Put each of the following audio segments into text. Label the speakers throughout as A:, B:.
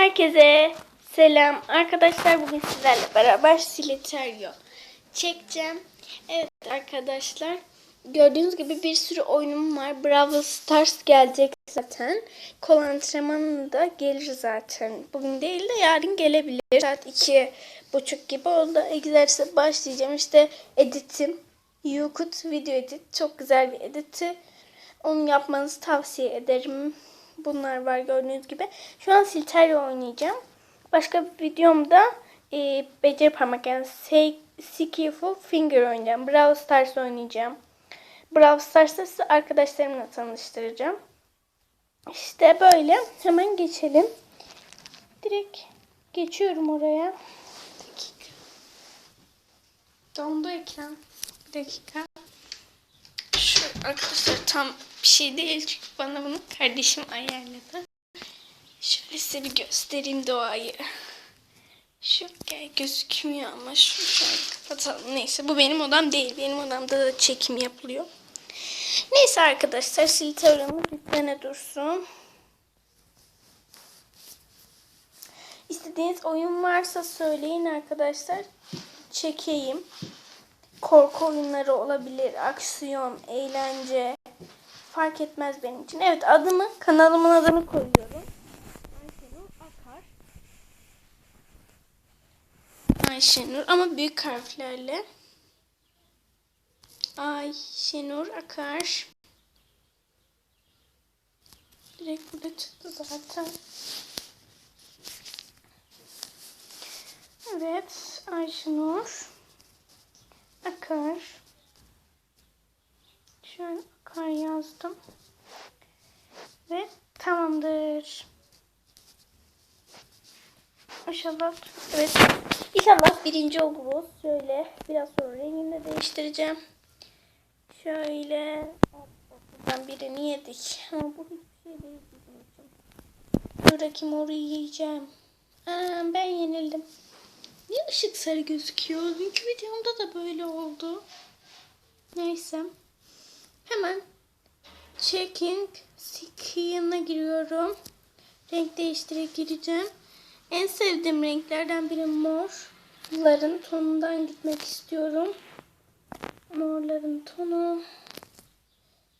A: Herkese selam. Arkadaşlar bugün sizlerle beraber Siliterio çekeceğim. Evet arkadaşlar gördüğünüz gibi bir sürü oyunum var. Brawl Stars gelecek zaten. Kol antrenmanı da gelir zaten. Bugün değil de yarın gelebilir. Saat iki buçuk gibi oldu. Egzersize başlayacağım. İşte editim. Yukut video edit. Çok güzel bir editi. Onu yapmanızı tavsiye ederim. Bunlar var gördüğünüz gibi. Şu an Silterio oynayacağım. Başka bir videomda e, beceri parmak yani Skillful Finger oynayacağım. Brawl Stars oynayacağım. Brawl Stars'ta sizi arkadaşlarımla tanıştıracağım. İşte böyle. Hemen geçelim. Direkt geçiyorum oraya. Bir dakika. Dondu ekran. Bir dakika. Şu arkadaşlar tam bir şey değil çünkü bana bunu kardeşim ayarladı. Şöyle size bir göstereyim doğayı. Şu gel gözükmüyor ama şu kapatalım. Neyse bu benim odam değil. Benim odamda da çekim yapılıyor. Neyse arkadaşlar siliteramı yüklene dursun. İstediğiniz oyun varsa söyleyin arkadaşlar. Çekeyim korku oyunları olabilir, aksiyon, eğlence fark etmez benim için. Evet adımı, kanalımın adını koyuyorum. Ayşenur Akar. Ayşenur ama büyük harflerle. Ayşenur Akar. Direkt burada çıktı zaten. Evet, Ayşenur akar. Şöyle akar yazdım. Ve tamamdır. İnşallah evet. İnşallah birinci oluruz. Şöyle biraz sonra rengini de değiştireceğim. Şöyle ben birini yedik. Ama bu hiçbir şey. Buradaki moru yiyeceğim. Aa, ben yenildim. Niye ışık sarı gözüküyor? Dünkü videomda da böyle oldu. Neyse. Hemen checking skin'e giriyorum. Renk değiştirerek gireceğim. En sevdiğim renklerden biri morların tonundan gitmek istiyorum. Morların tonu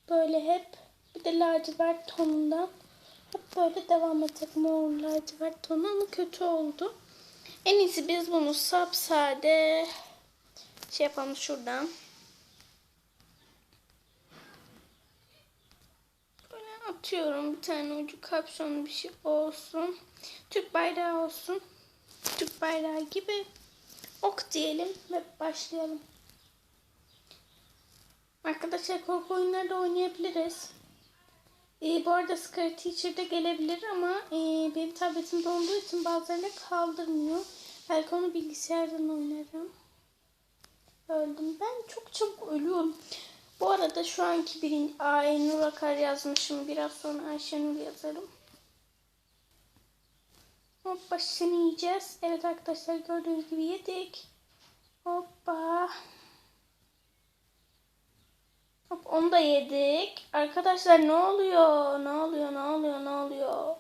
A: böyle hep bir de lacivert tonundan hep böyle devam edecek mor lacivert tonu ama kötü oldu. En iyisi biz bunu sapsade şey yapalım şuradan. Böyle atıyorum bir tane ucu kapşonlu bir şey olsun. Türk bayrağı olsun. Türk bayrağı gibi ok diyelim ve başlayalım. Arkadaşlar korku oyunları da oynayabiliriz. Ee, bu arada Scary Teacher de gelebilir ama e, benim tabletim donduğu için bazılarını kaldırmıyor. Belki onu bilgisayardan oynarım. Öldüm. Ben çok çabuk ölüyorum. Bu arada şu anki birinci Aynur Akar yazmışım. Biraz sonra Ayşenur yazarım. Hoppa seni yiyeceğiz. Evet arkadaşlar gördüğünüz gibi yedik. Hoppa. Hop onu da yedik. Arkadaşlar ne oluyor? Ne oluyor? Ne oluyor? Ne oluyor?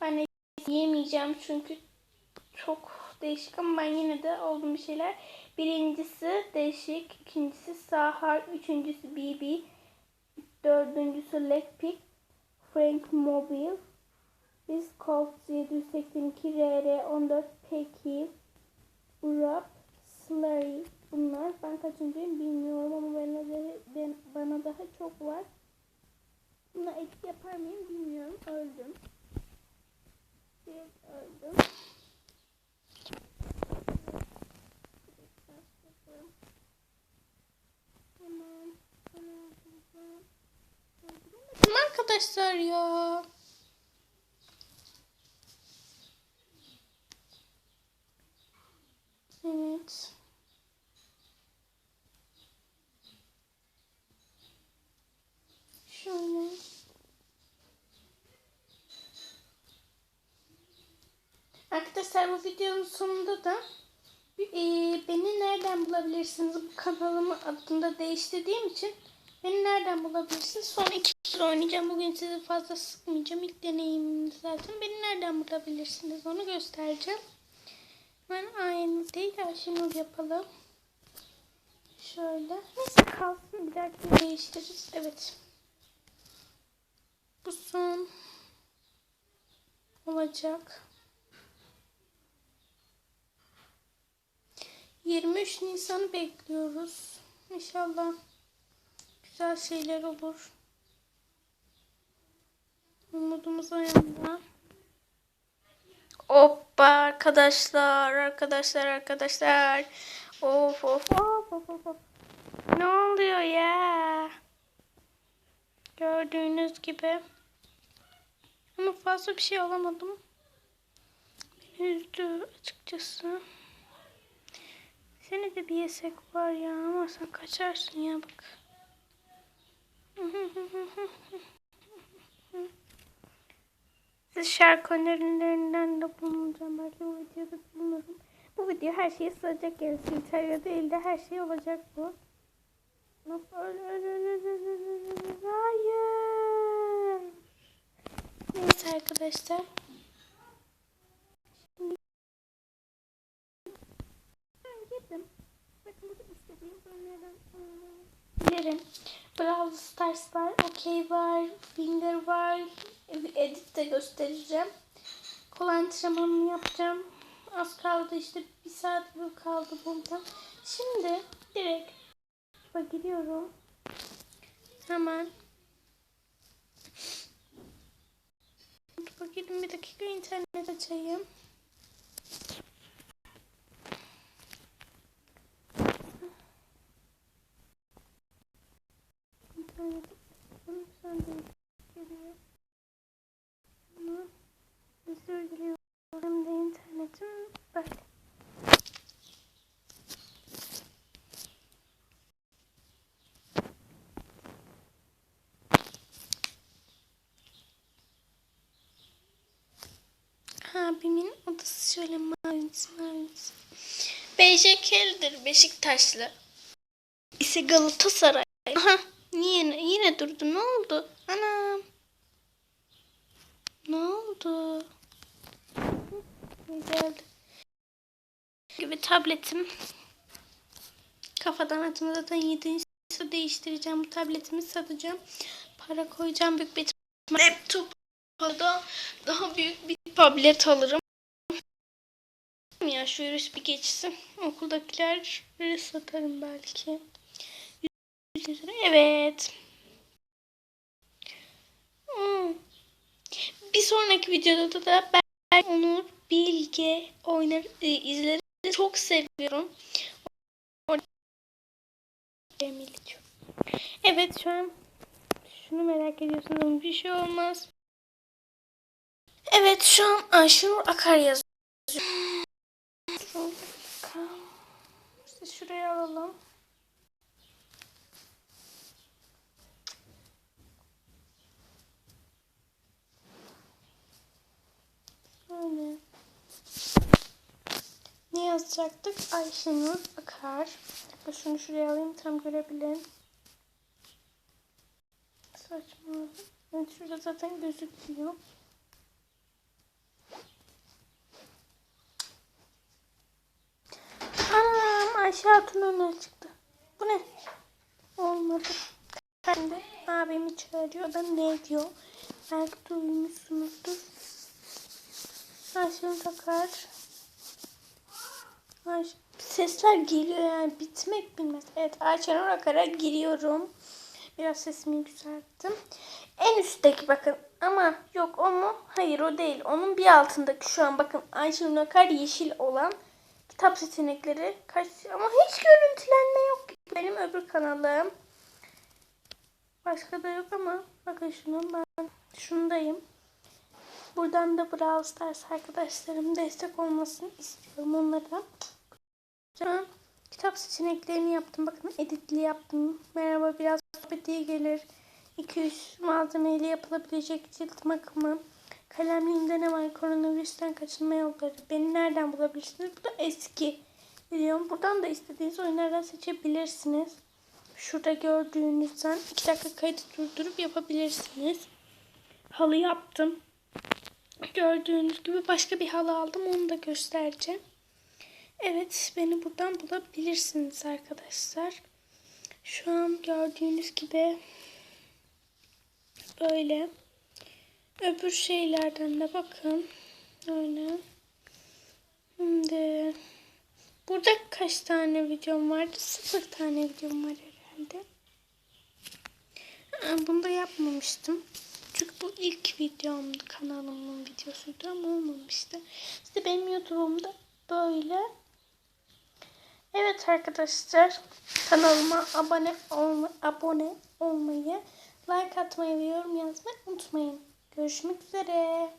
A: Ben yemeyeceğim çünkü çok değişik ama ben yine de oldum bir şeyler. Birincisi değişik, ikincisi Sahar, üçüncüsü BB, dördüncüsü Lekpik, Frank Mobile, biz Colt 782 RR 14 Peki, Urap, Slurry, bunlar. Ben kaçıncıyım bilmiyorum ama bana, ben, bana daha çok var. Buna edit yapar mıyım bilmiyorum. Öldüm. Direkt öldüm. Arkadaşlar ya. Evet. Şöyle. Arkadaşlar bu videonun sonunda da e, beni nereden bulabilirsiniz? Bu kanalımı adında değiştirdiğim için beni nereden bulabilirsiniz? Son iki tur oynayacağım. Bugün sizi fazla sıkmayacağım. İlk deneyimim zaten. Beni nereden bulabilirsiniz onu göstereceğim. Ben aynı değil Ayşenur yapalım. Şöyle. Neyse kalsın bir dahaki değiştiririz. Evet. Bu son olacak. 23 Nisan'ı bekliyoruz. İnşallah güzel şeyler olur. Umudumuz o yanda. Hoppa arkadaşlar, arkadaşlar, arkadaşlar. Of of of of of. Ne oluyor ya? Gördüğünüz gibi. Ama fazla bir şey alamadım. Beni üzdü açıkçası. Seni de bir yesek var ya ama sen kaçarsın ya bak. Siz şarkı önerilerinden de bulunacağım. Belki bu videoda bilmiyorum. Bu video her şeye sığacak yani Silterya değil de her şey olacak bu. Hayır. Neyse arkadaşlar. Ben girdim. Bakın burada istediğim bölümlerden Bilirim. Brawl Stars var, OK var, Finger var. Edit de göstereceğim. Kol antrenmanını yapacağım. Az kaldı işte bir saat kaldı burada. Şimdi direkt bak gidiyorum. Hemen. Bakayım bir dakika internet açayım. İnternet açayım. Sen de geliyor. Ama özür diliyorum. Hem de internetim böyle. Abimin odası şöyle mavimsi mavimsi. Beyşekel'dir Beşiktaşlı. İse Galatasaray. Aha yine, yine durdu ne oldu? Anam. Ne oldu? Geldi. Gibi tabletim. Kafadan atımı zaten 7. değiştireceğim. Bu tabletimi satacağım. Para koyacağım büyük bir laptop da daha büyük bir tablet alırım. Ya şu virüs bir geçsin. Okuldakileri satarım belki. Evet. Hmm. Bir sonraki videoda da ben Onur Bilge oynar e, izleri çok seviyorum. Evet şu an şunu merak ediyorsunuz bir şey olmaz. Evet şu an Ayşenur Akar yazıyor. İşte şuraya alalım. Böyle. Ne yazacaktık? Ayşenur Akar. Şunu şuraya alayım tam görebilin. Saçma. Evet şurada zaten gözüküyor. Ayşe Hatun önüne çıktı. Bu ne? Olmadı. De abimi çağırıyor da ne diyor? Belki duymuşsunuzdur. Ayşe takar. Ayşe. Sesler geliyor yani bitmek bilmez. Evet Ayşenur Akar'a giriyorum. Biraz sesimi yükselttim. En üstteki bakın ama yok o mu? Hayır o değil. Onun bir altındaki şu an bakın Ayşenur Akar yeşil olan kitap seçenekleri kaç ama hiç görüntülenme yok. Benim öbür kanalım. Başka da yok ama bakın şunu ben şundayım. Buradan da Brawl Stars arkadaşlarım destek olmasını istiyorum onlara. Kitap seçeneklerini yaptım. Bakın editli yaptım. Merhaba biraz sohbet gelir. 2-3 malzemeyle yapılabilecek cilt bakımı. Kalemliğimde ne var? Koronavirüsten kaçınma yolları. Beni nereden bulabilirsiniz? Bu da eski videom. Buradan da istediğiniz oyunlardan seçebilirsiniz. Şurada gördüğünüzden 2 dakika kaydı durdurup yapabilirsiniz. Halı yaptım. Gördüğünüz gibi başka bir halı aldım. Onu da göstereceğim. Evet beni buradan bulabilirsiniz arkadaşlar. Şu an gördüğünüz gibi böyle öbür şeylerden de bakın. Öyle. Şimdi burada kaç tane videom vardı? Sıfır tane videom var herhalde. Bunu da yapmamıştım. Çünkü bu ilk videomdu. Kanalımın videosuydu ama olmamıştı. İşte benim YouTube'umda böyle. Evet arkadaşlar. Kanalıma abone, olma, abone olmayı, like atmayı ve yorum yazmayı unutmayın. Görüşmek üzere.